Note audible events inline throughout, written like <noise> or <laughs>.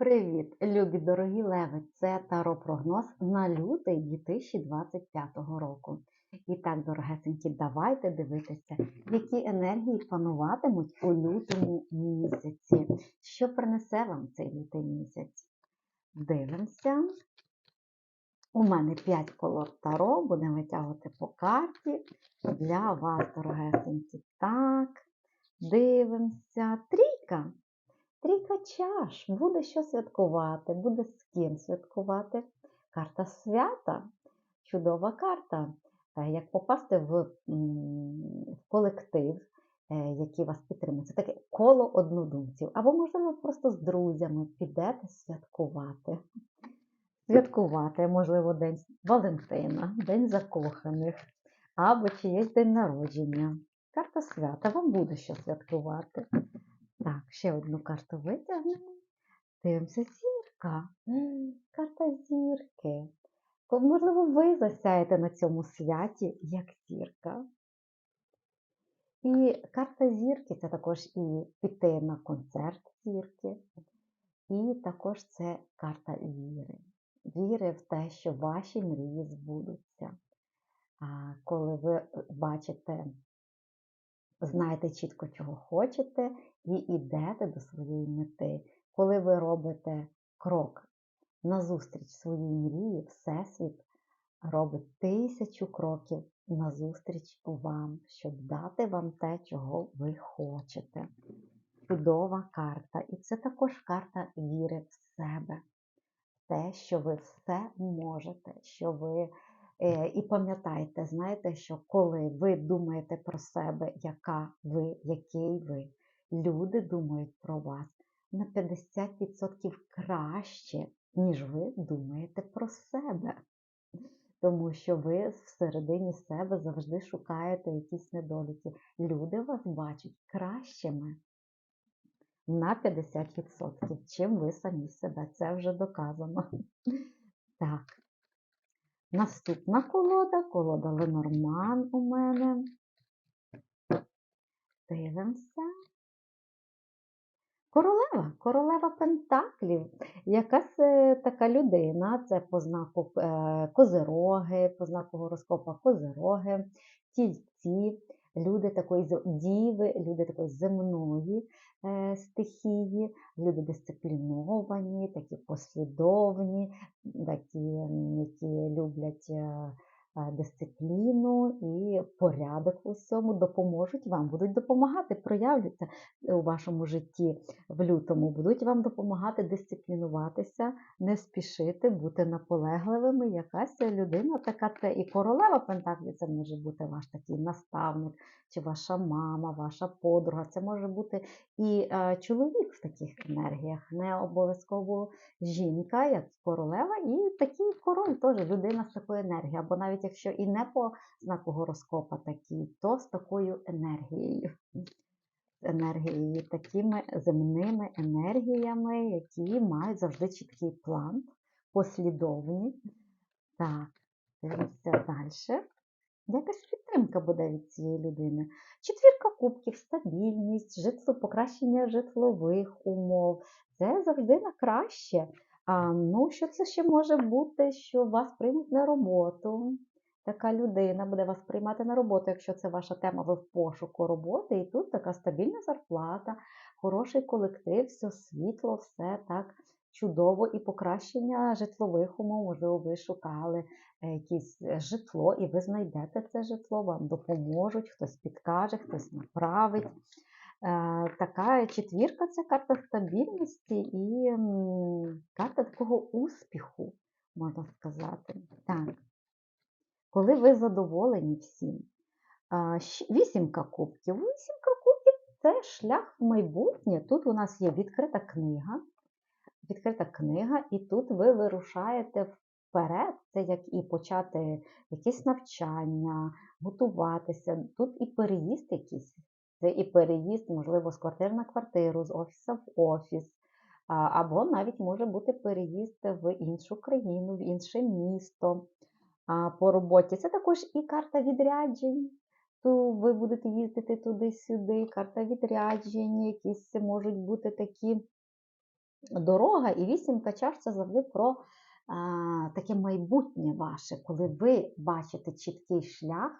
Привіт, любі дорогі леви! Це таро-прогноз на лютий 2025 року. І так, дорогесенькі, давайте дивитися, які енергії пануватимуть у лютому місяці. Що принесе вам цей лютий місяць? Дивимося. У мене 5 колод таро, будемо витягувати по карті для вас, дорогесенькі. Так, дивимося. Трійка. Чаш, буде що святкувати, буде з ким святкувати. Карта свята, чудова карта. Е, Як попасти в, в колектив, е, який вас підтримує. Це таке коло однодумців. Або, можливо, просто з друзями підете святкувати. Святкувати, можливо, День Валентина, День закоханих, або чиєсь день народження. Карта свята, вам буде що святкувати. Ще одну карту витягнемо. Дивимося, зірка. Карта зірки. Можливо, ви засяєте на цьому святі як зірка. І карта зірки це також і піти на концерт зірки. І також це карта віри. Віри в те, що ваші мрії збудуться. Коли ви бачите, знаєте чітко, чого хочете, і йдете до своєї мети. Коли ви робите крок назустріч своїй мрії, Всесвіт робить тисячу кроків назустріч вам, щоб дати вам те, чого ви хочете. Чудова карта. І це також карта віри в себе, те, що ви все можете, що ви І пам'ятайте, знаєте, що коли ви думаєте про себе, яка ви, який ви, люди думають про вас на 50% краще, ніж ви думаєте про себе. Тому що ви всередині себе завжди шукаєте якісь недоліки. Люди вас бачать кращими на 50%, чим ви самі себе. Це вже доказано. Так. Наступна колода, колода Ленорман у мене. Дивимося. Королева, королева Пентаклів. Якась е, така людина, це по знаку козероги, козироги, по знаку гороскопа козироги, тільці, люди такої діви, люди такої земної е, стихії, люди дисципліновані, такі послідовні, такі, які люблять е, дисципліну і порядок у всьому, допоможуть вам, будуть допомагати, проявляться у вашому житті в лютому, будуть вам допомагати дисциплінуватися, не спішити, бути наполегливими. Якась людина така це і королева Пентаклі, це може бути ваш такий наставник, чи ваша мама, ваша подруга. Це може бути і е, чоловік в таких енергіях, не обов'язково жінка, як королева, і такий король теж людина з такою енергією. Або навіть якщо і не по знаку гороскопа такий, то з такою енергією. Енергією, такими земними енергіями, які мають завжди чіткий план, послідовні. Так, дивимося далі. Якась підтримка буде від цієї людини. Четвірка кубків, стабільність, житло, покращення житлових умов. Це завжди на краще. А, ну, що це ще може бути, що вас приймуть на роботу? Така людина буде вас приймати на роботу, якщо це ваша тема, ви в пошуку роботи, і тут така стабільна зарплата, хороший колектив, все світло, все так чудово і покращення житлових умов. Можливо, ви шукали е, якесь е, житло, і ви знайдете це житло, вам допоможуть, хтось підкаже, хтось направить. Е, Така четвірка це карта стабільності і карта такого успіху, можна сказати. Так. Коли ви задоволені всім. Вісімка кубків. Вісімка кубків це шлях в майбутнє. Тут у нас є відкрита книга. Відкрита книга, і тут ви вирушаєте вперед. Це як і почати якесь навчання, готуватися. Тут і переїзд якийсь. Це і переїзд, можливо, з квартири на квартиру, з офісу в офіс. Або навіть може бути переїзд в іншу країну, в інше місто по роботі. Це також і карта відряджень. То ви будете їздити туди-сюди, карта відряджень, якісь можуть бути такі дорога, і вісімка чаш це завжди про а, таке майбутнє ваше, коли ви бачите чіткий шлях,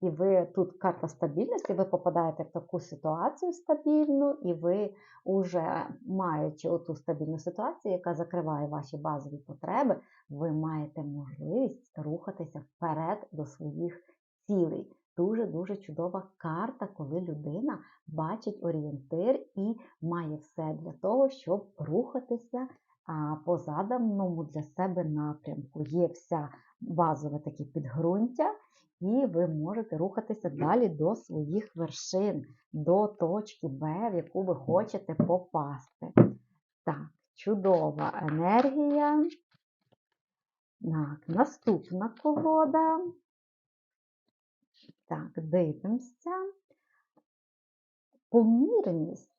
і ви тут карта стабільності, ви попадаєте в таку ситуацію стабільну, і ви вже маючи оту стабільну ситуацію, яка закриває ваші базові потреби, ви маєте можливість рухатися вперед до своїх цілей. Дуже-дуже чудова карта, коли людина бачить орієнтир і має все для того, щоб рухатися по заданому для себе напрямку. Є вся базове таке підґрунтя, і ви можете рухатися далі до своїх вершин, до точки Б, в яку ви хочете попасти. Так, чудова енергія. Так, наступна колода. Так, дивимося. Помірність.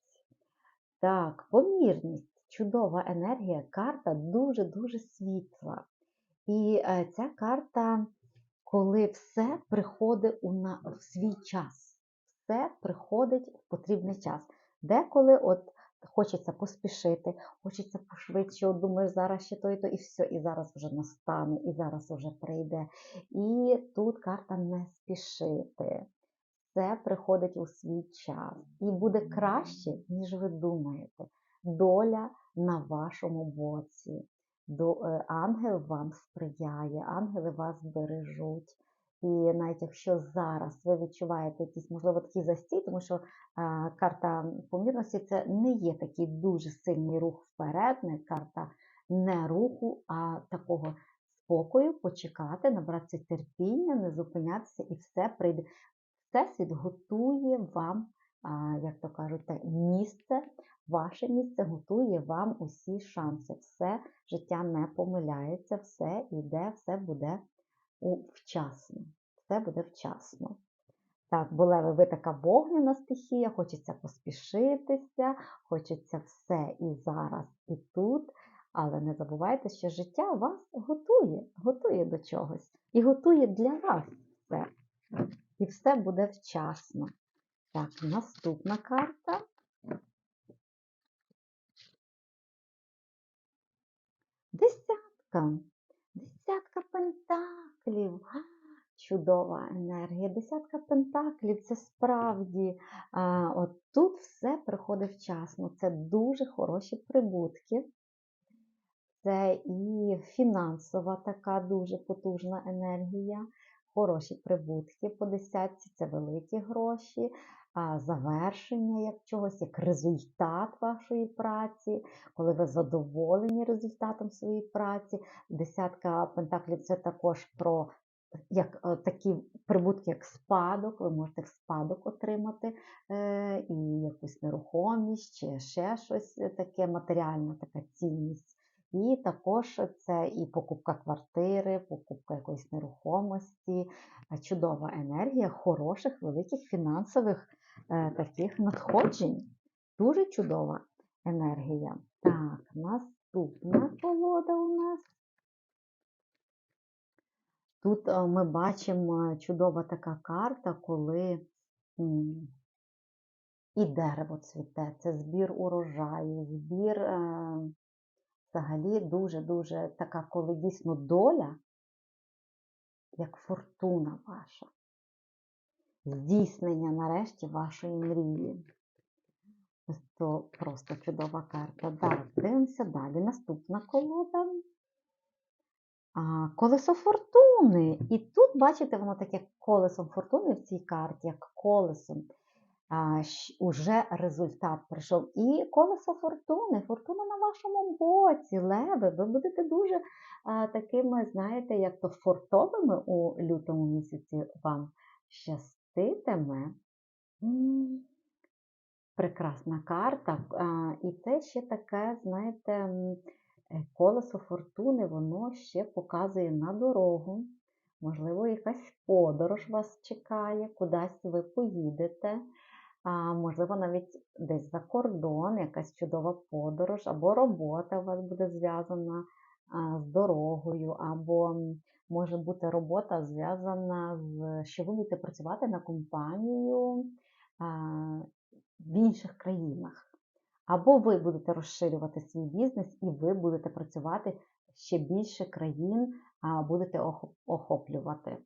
Так, помірність. Чудова енергія. Карта дуже-дуже світла. І е, ця карта, коли все приходить у на, в свій час, все приходить в потрібний час. Деколи от хочеться поспішити, хочеться пошвидше, от думаєш, зараз ще то і то, і все, і зараз вже настане, і зараз вже прийде. І тут карта не спішити. Все приходить у свій час. І буде краще, ніж ви думаєте. Доля на вашому боці. До, е, ангел вам сприяє, ангели вас бережуть. І навіть якщо зараз ви відчуваєте якийсь, можливо, такий застій, тому що а, карта помірності це не є такий дуже сильний рух вперед, не карта не руху, а такого спокою, почекати, набратися терпіння, не зупинятися, і все прийде. Всесвіт готує вам, як то кажуть, місце, ваше місце готує вам усі шанси. Все життя не помиляється, все йде, все буде вчасно. Все буде вчасно. Так, болеви, ви така вогняна стихія, хочеться поспішитися, хочеться все і зараз, і тут. Але не забувайте, що життя вас готує, готує до чогось. І готує для вас все. І все буде вчасно. Так, наступна карта. Десятка. Десятка пентаклів. Чудова енергія. Десятка пентаклів це справді. А, от Тут все приходить вчасно. Це дуже хороші прибутки. Це і фінансова така дуже потужна енергія, хороші прибутки по десятці, це великі гроші, а завершення як чогось, як результат вашої праці, коли ви задоволені результатом своєї праці. Десятка пентаклів це також про як е, такі прибутки, як спадок, ви можете спадок отримати е, і якусь нерухомість, чи ще щось таке, матеріальна така цінність. І також це і покупка квартири, покупка якоїсь нерухомості, чудова енергія хороших, великих фінансових е, таких надходжень. Дуже чудова енергія. Так, наступна колода у нас. Тут е, ми бачимо чудова така карта, коли і дерево цвіте, це збір урожаю, збір е, взагалі дуже-дуже така, коли дійсно доля, як фортуна ваша, здійснення нарешті вашої мрії. То просто чудова карта. Так, дивимося далі. Наступна колода. А, Колесо фортуни. І тут, бачите, воно таке колесом фортуни в цій карті, як колесом. Уже результат прийшов. І колесо фортуни. Фортуна на вашому боці, леви. Ви будете дуже такими, знаєте, як то фортовими у лютому місяці вам щаститиме. Прекрасна карта. І це ще таке, знаєте, Е, колесо фортуни, воно ще показує на дорогу. Можливо, якась подорож вас чекає, кудись ви поїдете. А, Можливо, навіть десь за кордон, якась чудова подорож, або робота у вас буде зв'язана з дорогою, або може бути робота зв'язана з що ви будете працювати на компанію в інших країнах. Або ви будете розширювати свій бізнес, і ви будете працювати ще більше країн, а будете охоплювати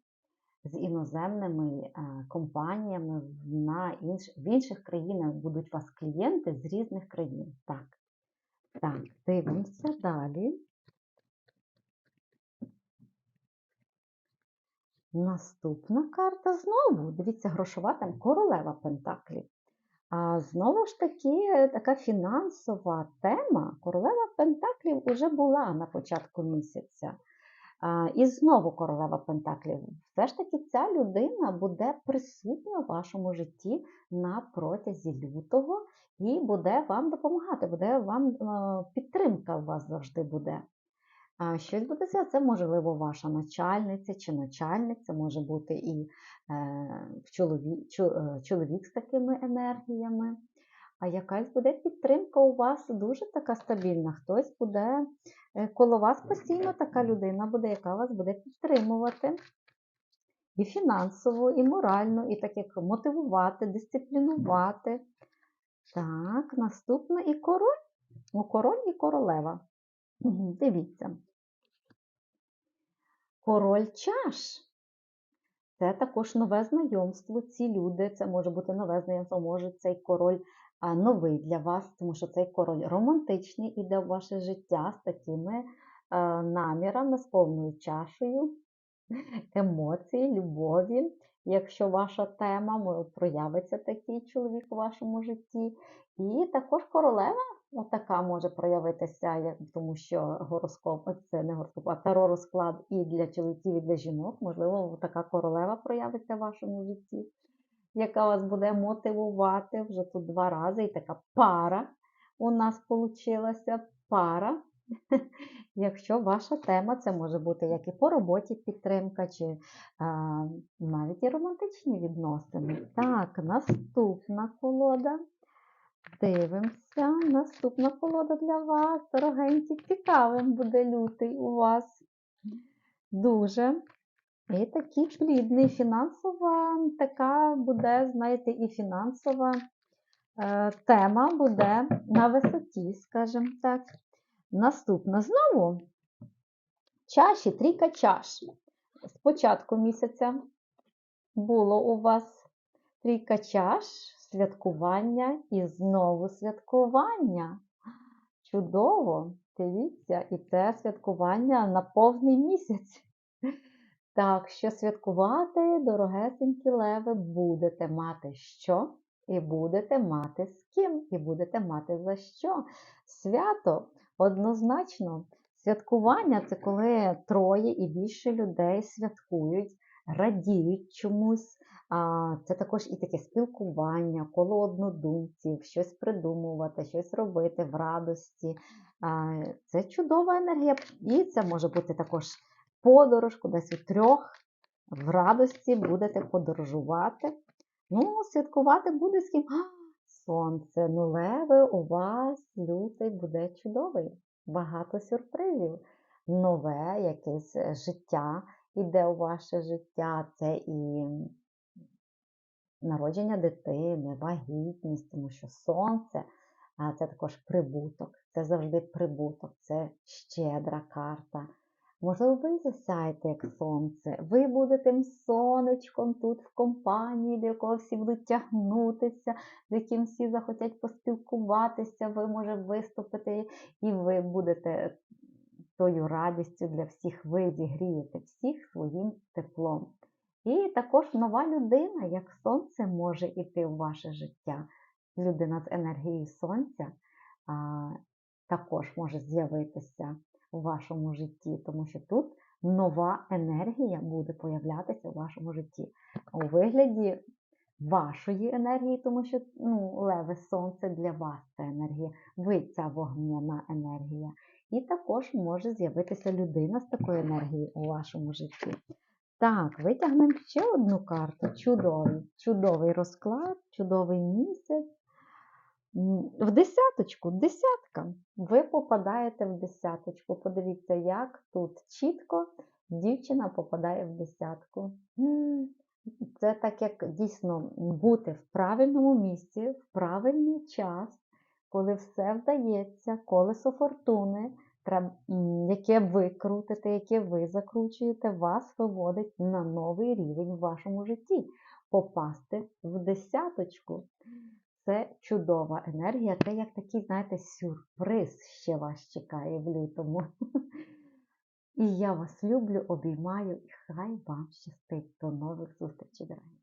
з іноземними е, компаніями на інш... в інших країнах будуть у вас клієнти з різних країн. Так, так, дивимося далі. Наступна карта знову. Дивіться, грошова там королева Пентаклів. А знову ж таки, е, така фінансова тема. Королева Пентаклів уже була на початку місяця. І знову королева Пентаклів. Все ж таки, ця людина буде присутня в вашому житті на протязі лютого і буде вам допомагати, буде вам е, підтримка у вас завжди буде. Щось буде це, це можливо ваша начальниця чи начальник, це може бути і е, чоловік, чоловік з такими енергіями. А якась буде підтримка у вас дуже така стабільна. Хтось буде е, коло вас постійно така людина буде, яка вас буде підтримувати. І фінансово, і морально, і так як мотивувати, дисциплінувати. Так, наступне і король. Ну, король і королева. Дивіться. Король чаш. Це також нове знайомство. Ці люди, це може бути нове знайомство, може цей король новий для вас, тому що цей король романтичний іде в ваше життя з такими намірами, з повною чашею <laughs> емоцій, любові. Якщо ваша тема, проявиться такий чоловік у вашому житті. І також королева отака може проявитися, тому що гороскоп це не гороскоп, а таро розклад і для чоловіків, і для жінок. Можливо, така королева проявиться в вашому житті, яка вас буде мотивувати вже тут два рази. І така пара у нас вийшла пара. <laughs> Якщо ваша тема, це може бути як і по роботі підтримка, чи а, навіть і романтичні відносини. Так, наступна колода. Дивимося. Наступна колода для вас. Дорогенькі, цікавим буде лютий у вас. Дуже. І такий плідний, фінансова, така буде, знаєте, і фінансова е, тема буде на висоті, скажімо так. Наступна знову чаші, трійка чаш. З початку місяця було у вас трійка чаш, святкування і знову святкування. Чудово! Дивіться, і це святкування на повний місяць. Так що святкувати, дорогесенькі леви, будете мати що? І будете мати з ким, і будете мати за що. Свято однозначно. Святкування це коли троє і більше людей святкують, радіють чомусь. Це також і таке спілкування, коло однодумців, щось придумувати, щось робити в радості. Це чудова енергія. І це може бути також подорож, кудись у трьох в радості будете подорожувати. Ну, святкувати буде з ким. Сонце, ну у вас лютий буде чудовий. Багато сюрпризів. Нове якесь життя іде у ваше життя. Це і народження дитини, вагітність, тому що сонце це також прибуток, це завжди прибуток, це щедра карта. Можливо, ви засяєте як сонце, ви будете сонечком тут в компанії, до якого всі будуть тягнутися, з яким всі захотять поспілкуватися, ви може виступити, і ви будете тою радістю для всіх, ви зігрієте всіх своїм теплом. І також нова людина, як сонце, може йти в ваше життя. Людина з енергією сонця а, також може з'явитися у вашому житті, тому що тут нова енергія буде появлятися у вашому житті. У вигляді вашої енергії, тому що ну, леве сонце для вас це енергія, ви ця вогняна енергія. І також може з'явитися людина з такою енергією у вашому житті. Так, витягнемо ще одну карту. Чудовий, чудовий розклад, чудовий місяць. В десяточку, десятка. Ви попадаєте в десяточку. Подивіться, як тут чітко дівчина попадає в десятку. Це так, як дійсно бути в правильному місці, в правильний час, коли все вдається, колесо фортуни, яке ви крутите, яке ви закручуєте, вас виводить на новий рівень в вашому житті. Попасти в десяточку. Це чудова енергія, це як такий, знаєте, сюрприз ще вас чекає в лютому. <laughs> І я вас люблю, обіймаю і хай вам щастить. До нових зустрічей, дорогі.